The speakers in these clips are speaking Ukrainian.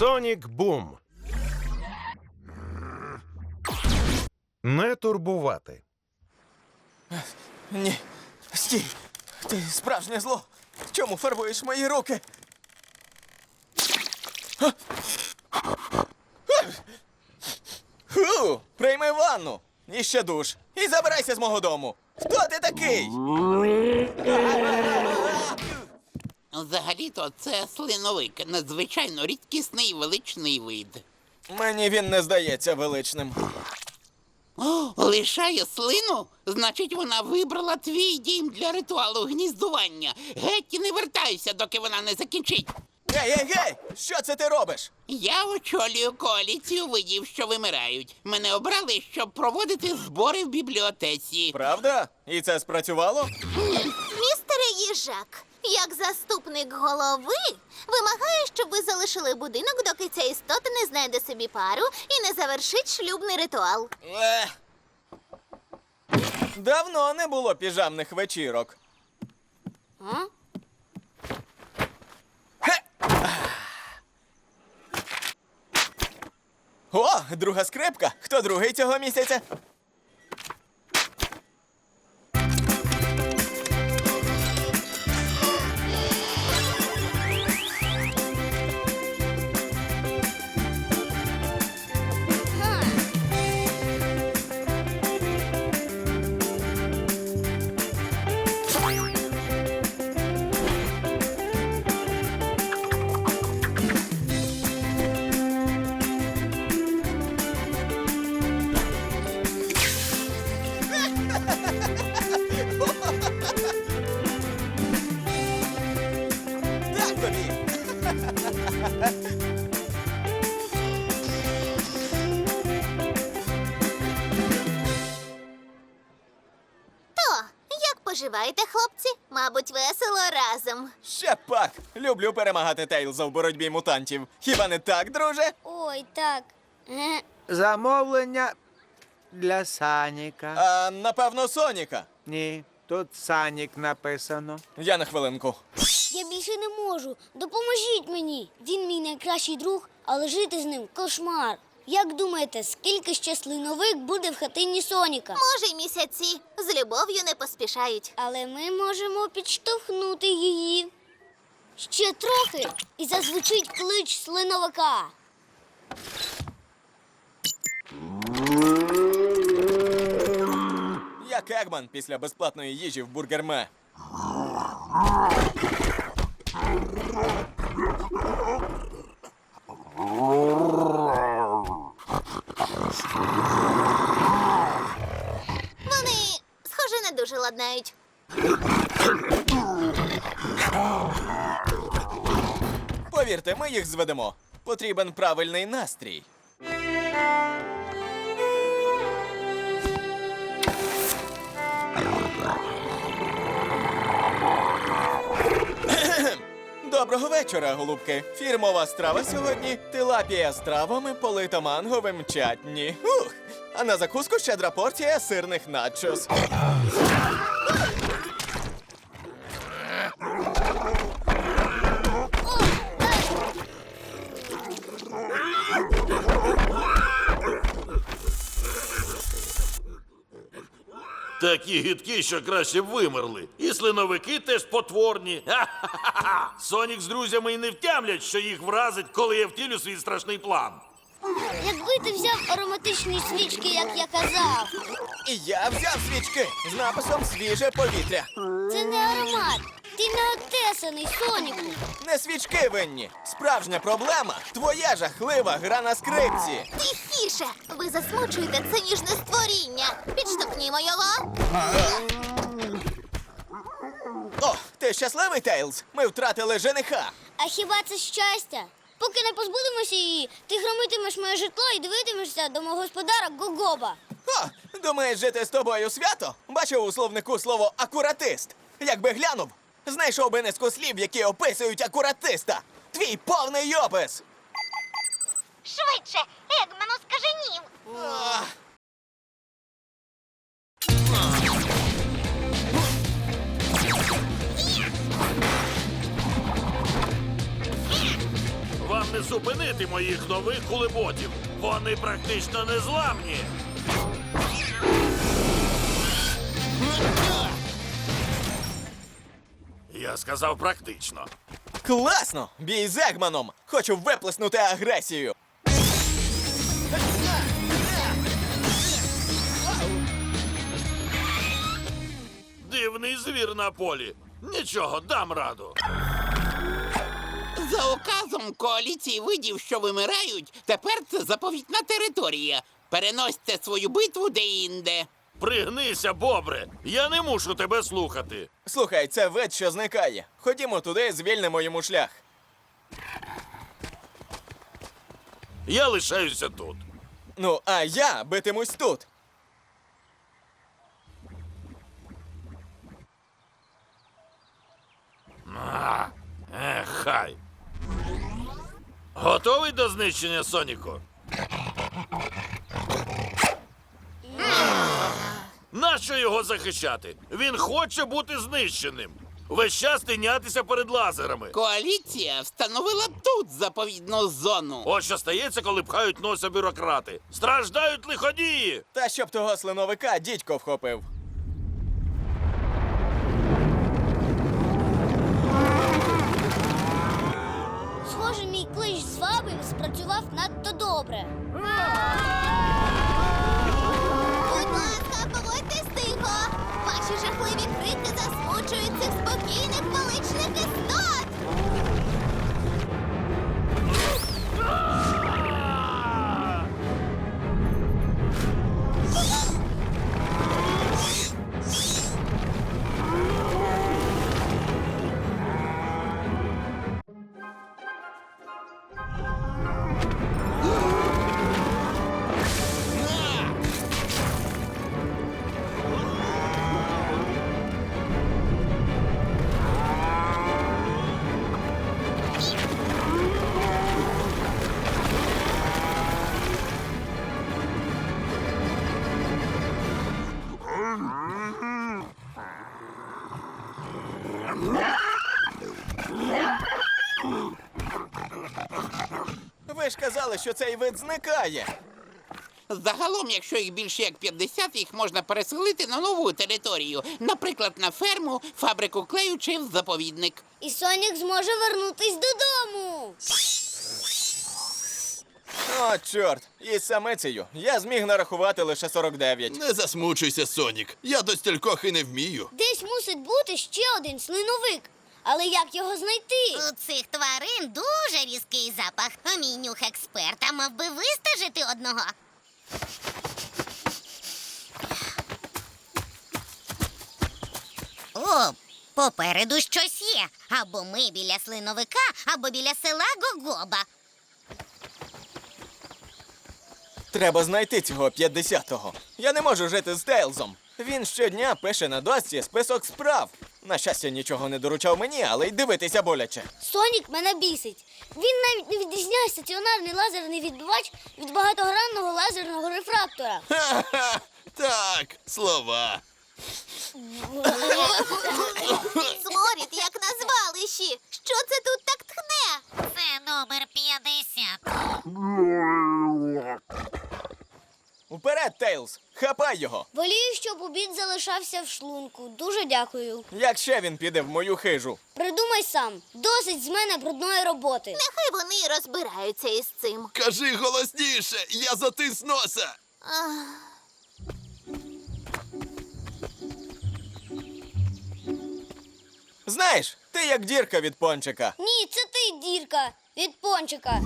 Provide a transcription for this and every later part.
Сонік Бум. Не турбувати. Ні. Стій. Ти справжнє зло. Чому фарбуєш мої руки? А! Прийми ванну. І ще душ. І забирайся з мого дому. Хто ти такий? Взагалі-то це слиновик, надзвичайно рідкісний величний вид. Мені він не здається величним. О, лишає слину? Значить, вона вибрала твій дім для ритуалу гніздування. Геть і не вертайся, доки вона не закінчить. Гей, гей, гей! Що це ти робиш? Я очолюю коаліцію видів, що вимирають. Мене обрали, щоб проводити збори в бібліотеці. Правда? І це спрацювало? Містере їжак, як заступник голови, вимагаю, щоб ви залишили будинок, доки ця істота не знайде собі пару і не завершить шлюбний ритуал. Давно не було піжамних вечірок. О, друга скрипка. Хто другий цього місяця? То, як поживаєте, хлопці? Мабуть, весело разом. Ще пак. Люблю перемагати Тейлза в боротьбі мутантів. Хіба не так, друже? Ой, так. Е, Замовлення для Саніка. А, напевно, Соніка. Ні, тут Санік написано. Я на хвилинку. Я більше не можу. Допоможіть мені. Він мій найкращий друг, але жити з ним кошмар. Як думаєте, скільки ще слиновик буде в хатині Соніка? може, й місяці з любов'ю не поспішають. Але ми можемо підштовхнути її. Ще трохи і зазвучить клич слиновика. Як Егман після безплатної їжі в бургерме. Вони, схоже, не дуже ладнають. Повірте, ми їх зведемо. Потрібен правильний настрій. Доброго вечора, голубки. Фірмова страва сьогодні тилапія з травами, полита манговим чатні. Ух! А на закуску щедра порція сирних начос. Такі гидкі, що краще б вимерли. І слиновики теж потворні. Ха-ха-ха! Сонік з друзями і не втямлять, що їх вразить, коли я втілю свій страшний план. Якби ти взяв ароматичні свічки, як я казав. І я взяв свічки з написом свіже повітря. Це не аромат. Ти не отесаний, Соніку. Не свічки винні. Справжня проблема твоя жахлива гра на скрипці. Тихіше! Ви засмучуєте це ніжне створіння. Підштовхнімо його. О, ти щасливий, Тейлз? Ми втратили жениха. А хіба це щастя? Поки не позбудемося її, ти громитимеш моє житло і дивитимешся до мого господара Гогоба. О, думаєш жити з тобою свято? Бачив у словнику слово акуратист. Якби глянув, знайшов би низку слів, які описують акуратиста. Твій повний опис. Швидше! Егману скаженів! Вам не зупинити мої своїх нових кулеботів. Вони практично незламні. Сказав практично. Класно! Бій з Егманом! Хочу виплеснути агресію! Дивний звір на полі. Нічого, дам раду. За указом коаліції видів, що вимирають, тепер це заповітна територія. Переносьте свою битву де-інде. Пригнися, бобре. Я не мушу тебе слухати. Слухай, це вид, що зникає. Ходімо туди, і звільнимо йому шлях. Я лишаюся тут. Ну, а я битимусь тут. Ех, хай. Готовий до знищення Соніку? Нащо його захищати? Він хоче бути знищеним. Весь час тинятися перед лазерами. Коаліція встановила тут заповідну зону. Ось що стається, коли пхають носа бюрократи. Страждають лиходії. Та щоб того слиновика дідько вхопив. Схоже, мій клич з ваби спрацював надто добре. Ваші жахливі крики засмучують цих спокійних величних істот. Ж казали, що цей вид зникає. Загалом, якщо їх більше як 50, їх можна переселити на нову територію, наприклад, на ферму, фабрику клею чи в заповідник. І Сонік зможе вернутись додому. О, чорт, із самицею я зміг нарахувати лише 49. Не засмучуйся, Сонік. Я до стількох і не вмію. Десь мусить бути ще один слиновик. Але як його знайти? У цих тварин дуже різкий запах. А мій нюх експерта мав би вистежити одного. О, попереду щось є. Або ми біля слиновика, або біля села Гогоба. Треба знайти цього 50-го. Я не можу жити з Тейлзом. Він щодня пише на досці список справ. На щастя, нічого не доручав мені, але й дивитися боляче. Сонік мене бісить. Він навіть не відрізняє стаціонарний лазерний відбивач від багатогранного лазерного рефрактора. Ха-ха! Так, слова. Сморід, як на звалищі. Що це тут так тхне? Це номер 50. Уперед, Тейлз! Хапай його! Волію, щоб обід залишався в шлунку. Дуже дякую. Як ще він піде в мою хижу? Придумай сам. Досить з мене брудної роботи. Нехай вони і розбираються із цим. Кажи голосніше, я затис носа. Знаєш, ти як дірка від пончика. Ні, це ти, дірка, від пончика.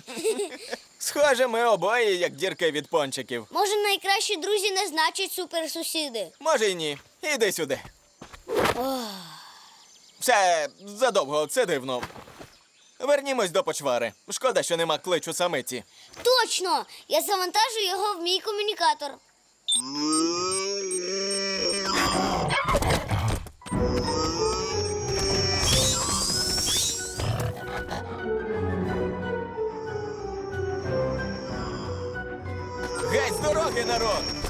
Схоже, ми обоє як дірка від пончиків. Може, найкращі друзі не значать суперсусіди. Може й ні. Іди сюди. Все задовго, це дивно. Вернімось до почвари. Шкода, що нема кличу самиці. Точно! Я завантажу його в мій комунікатор. Дороги, народ!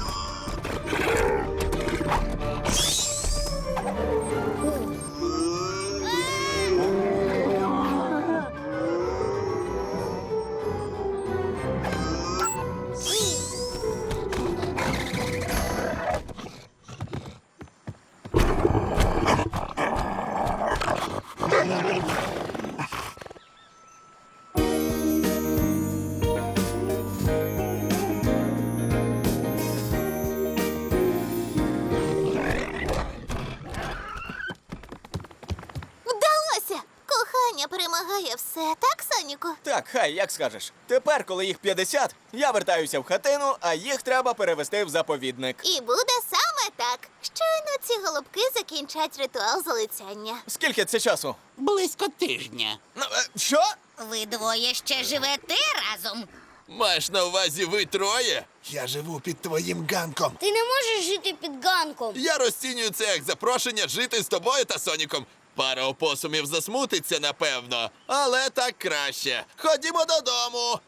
Так, Так, хай, як скажеш. Тепер, коли їх 50, я вертаюся в хатину, а їх треба перевести в заповідник. І буде саме так. Щойно ці голубки закінчать ритуал залицяння. Скільки це часу? Близько тижня. Ну, е, що? Ви двоє ще живете разом. Маєш на увазі ви троє? Я живу під твоїм ганком. Ти не можеш жити під ганком. Я розцінюю це як запрошення жити з тобою та Соніком. Пара опосумів засмутиться, напевно, але так краще. Ходімо додому.